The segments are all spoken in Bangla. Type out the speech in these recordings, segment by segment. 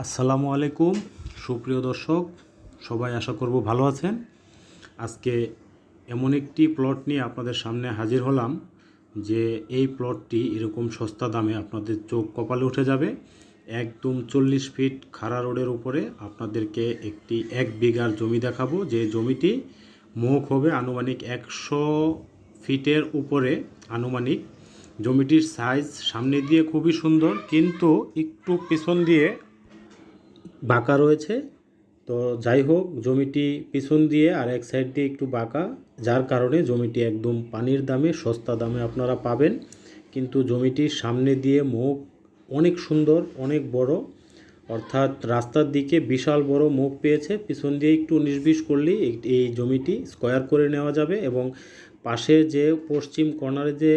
আসসালামু আলাইকুম। সুপ্রিয় দর্শক, সবাই আশা করব ভালো আছেন। আজকে এমন একটি প্লট নিয়ে আপনাদের সামনে হাজির হলাম যে এই প্লটটি এরকম সস্তা দামে আপনাদের চোখ কপালে উঠে যাবে। একদম চল্লিশ ফিট খাড়া রোডের উপরে আপনাদেরকে একটি এক বিঘার জমি দেখাবো। যে জমিটি মুখ হবে আনুমানিক একশো ফিটের উপরে আনুমানিক। জমিটির সাইজ সামনে দিয়ে খুবই সুন্দর, কিন্তু একটু পিছন দিয়ে বাঁকা রয়েছে। তো যাই হোক, জমিটি পিছন দিয়ে আর এক সাইড দিয়ে একটু বাঁকা, যার কারণে জমিটি একদম পানির দামে, সস্তা দামে আপনারা পাবেন। কিন্তু জমিটির সামনে দিয়ে মুখ অনেক সুন্দর, অনেক বড়। অর্থাৎ রাস্তার দিকে বিশাল বড় মুখ পেয়েছে। পিছন দিয়ে একটু বিশ করলেই এই জমিটি স্কোয়ার করে নেওয়া যাবে এবং পাশে যে পশ্চিম কর্নারে যে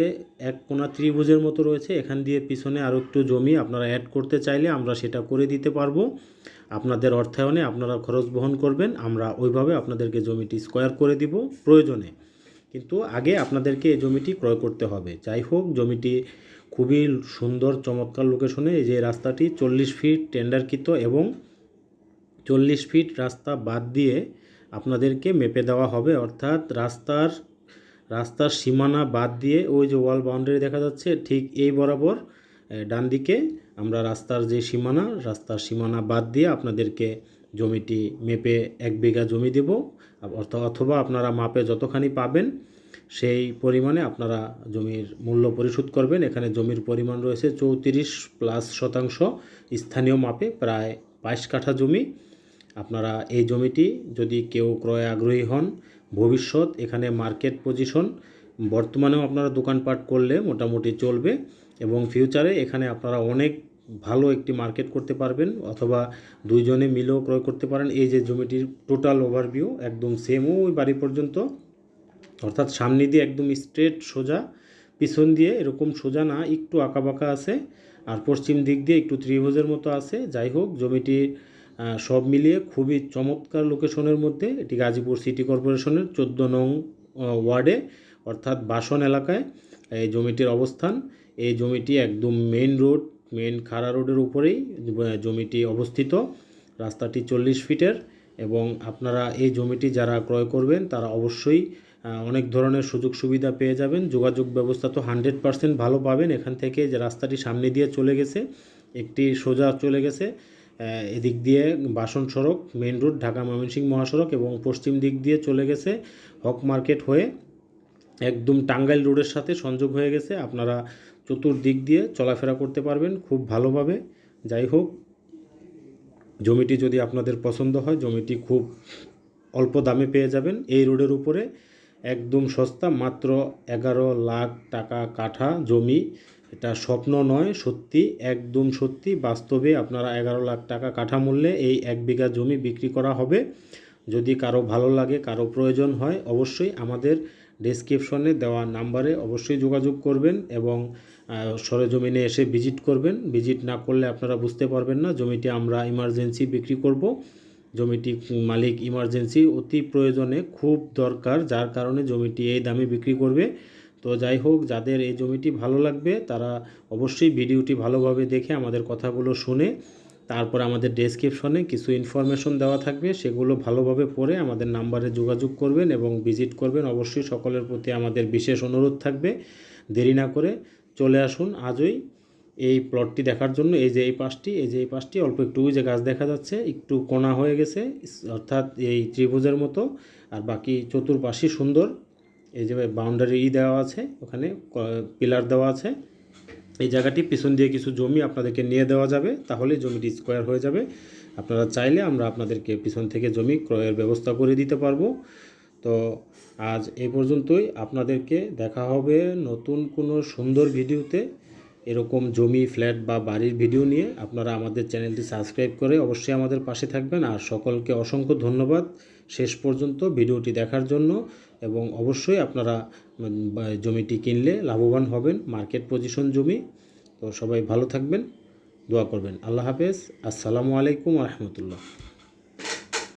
এক কোনা ত্রিভুজের মতো রয়েছে, এখান দিয়ে পিছনে আরও একটু জমি আপনারা অ্যাড করতে চাইলে আমরা সেটা করে দিতে পারব। আপনাদের অর্থায়নে আপনারা খরচ বহন করবেন, আমরা ওইভাবে আপনাদেরকে জমিটি স্কোয়ার করে দিব প্রয়োজনে। কিন্তু আগে আপনাদেরকে এই জমিটি ক্রয় করতে হবে। যাই হোক, জমিটি খুবই সুন্দর, চমৎকার লোকেশনে যে রাস্তাটি চল্লিশ ফিট টেন্ডারকৃত এবং চল্লিশ ফিট রাস্তা বাদ দিয়ে আপনাদেরকে মেপে দেওয়া হবে। অর্থাৎ রাস্তার রাস্তার সীমানা বাদ দিয়ে ওই যে ওয়াল বাউন্ডারি দেখা যাচ্ছে, ঠিক এই বরাবর ডান দিকে আমরা রাস্তার যে সীমানা, রাস্তার সীমানা বাদ দিয়ে আপনাদেরকে জমিটি মেপে এক বিঘা জমি দেব। অথবা আপনারা মাপে যতখানি পাবেন, সেই পরিমাণে আপনারা জমির মূল্য পরিশোধ করবেন। এখানে জমির পরিমাণ রয়েছে চৌত্রিশ প্লাস শতাংশ। স্থানীয় মাপে প্রায় বাইশ কাঠা জমি। আপনারা এই জমিটি যদি কেউ ক্রয়ে আগ্রহী হন, ভবিষ্যৎ এখানে মার্কেট পজিশন। বর্তমানেও আপনারা দোকানপাট করলে মোটামুটি চলবে। এবং ফিউচারে এখানে আপনারা অনেক ভালো একটি মার্কেট করতে পারবেন অথবা দুইজনে মিলেও ক্রয় করতে পারেন। এই যে জমিটির টোটাল ওভারভিউ একদম সেম ওই বাড়ি পর্যন্ত। অর্থাৎ সামনে দিয়ে একদম স্ট্রেট সোজা, পিছন দিয়ে এরকম সোজা না, একটু আঁকাবাঁকা আছে। আর পশ্চিম দিক দিয়ে একটু ত্রিভুজের মতো আছে। যাই হোক, জমিটি সব মিলিয়ে খুবই চমৎকার লোকেশনের মধ্যে। এটি গাজীপুর সিটি কর্পোরেশনের চোদ্দ নং ওয়ার্ডে অর্থাৎ বাসন এলাকায় এই জমিটির অবস্থান। এই জমিটি একদম মেইন রোড মেইন খাড়া রোডের উপরেই জমিটি অবস্থিত। রাস্তাটি চল্লিশ ফিটের এবং আপনারা এই জমিটি যারা ক্রয় করবেন, তারা অবশ্যই অনেক ধরনের সুযোগ সুবিধা পেয়ে যাবেন। যোগাযোগ ব্যবস্থা তো হানড্রেড পারসেন্ট ভালো পাবেন। এখান থেকে যে রাস্তাটি সামনে দিয়ে চলে গেছে, একটি সোজা চলে গেছে এদিক দিয়ে বাসন সড়ক মেইন রোড ঢাকা ময়মনসিংহ মহাসড়ক এবং পশ্চিম দিক দিয়ে চলে গেছে হক মার্কেট হয়ে একদম টাঙ্গাইল রোডের সাথে সংযোগ হয়ে গেছে। আপনারা চতুর্দিক দিয়ে চলাফেরা করতে পারবেন খুব ভালোভাবে। যাই হোক, জমিটি যদি আপনাদের পছন্দ হয়, জমিটি খুব অল্প দামে পেয়ে যাবেন। এই রোডের উপরে একদম সস্তা, মাত্র এগারো লাখ টাকা কাঠা জমি। এটা স্বপ্ন নয়, সত্যি, একদম সত্যি। বাস্তবে আপনারা এগারো লাখ টাকা কাঠা মূল্যে এই এক বিঘা জমি বিক্রি করা হবে। যদি কারও ভালো লাগে, কারও প্রয়োজন হয়, অবশ্যই আমাদের ডেসক্রিপশনে দেওয়া নাম্বারে অবশ্যই যোগাযোগ করবেন এবং সরেজমিনে এসে ভিজিট করবেন। ভিজিট না করলে আপনারা বুঝতে পারবেন না, জমিটি আমরা ইমার্জেন্সি বিক্রি করব। জমিটি মালিক ইমার্জেন্সি অতি প্রয়োজনে খুব দরকার, যার কারণে জমিটি এই দামে বিক্রি করবে। তো যাই হোক, যাদের এই জমিটি ভালো লাগবে, তারা অবশ্যই ভিডিওটি ভালোভাবে দেখে আমাদের কথাগুলো শুনে, তারপর আমাদের ডেসক্রিপশনে কিছু ইনফরমেশন দেওয়া থাকবে, সেগুলো ভালোভাবে পড়ে আমাদের নাম্বারে যোগাযোগ করবেন এবং ভিজিট করবেন। অবশ্যই সকলের প্রতি আমাদের বিশেষ অনুরোধ থাকবে। দেরি না করে চলে আসুন আজই এই প্লটটি দেখার জন্য। এই যে এই পাশটি, এই যে এই পাশটি, অল্প একটু যে গাছ দেখা যাচ্ছে, একটু কোনা হয়ে গেছে, অর্থাৎ এই ত্রিভুজের মতো, আর বাকি চতুর্পাশই সুন্দর। এই যে বাউন্ডারি ই দেওয়া আছে, ওখানে পিলার দেওয়া আছে। এই জায়গাটি পিছন দিয়ে কিছু জমি আপনাদেরকে নিয়ে দেওয়া যাবে, তাহলে জমিটি স্কোয়ার হয়ে যাবে। আপনারা চাইলে আমরা আপনাদেরকে পিছন থেকে জমি ক্রয়ের ব্যবস্থা করে দিতে পারব। তো আজ এই পর্যন্তই। আপনাদেরকে দেখা হবে নতুন কোনো সুন্দর ভিডিওতে। এরকম জমি, ফ্ল্যাট বা বাড়ির ভিডিও নিয়ে আপনারা আমাদের চ্যানেলটি সাবস্ক্রাইব করে অবশ্যই আমাদের পাশে থাকবেন। আর সকলকে অসংখ্য ধন্যবাদ শেষ পর্যন্ত ভিডিওটি দেখার জন্য। এবং অবশ্যই আপনারা জমিটি কিনলে লাভবান হবেন, মার্কেট পজিশন জমি। তো সবাই ভালো থাকবেন, দোয়া করবেন। আল্লাহ হাফেজ। আসসালামু আলাইকুম রহমতুল্লাহ।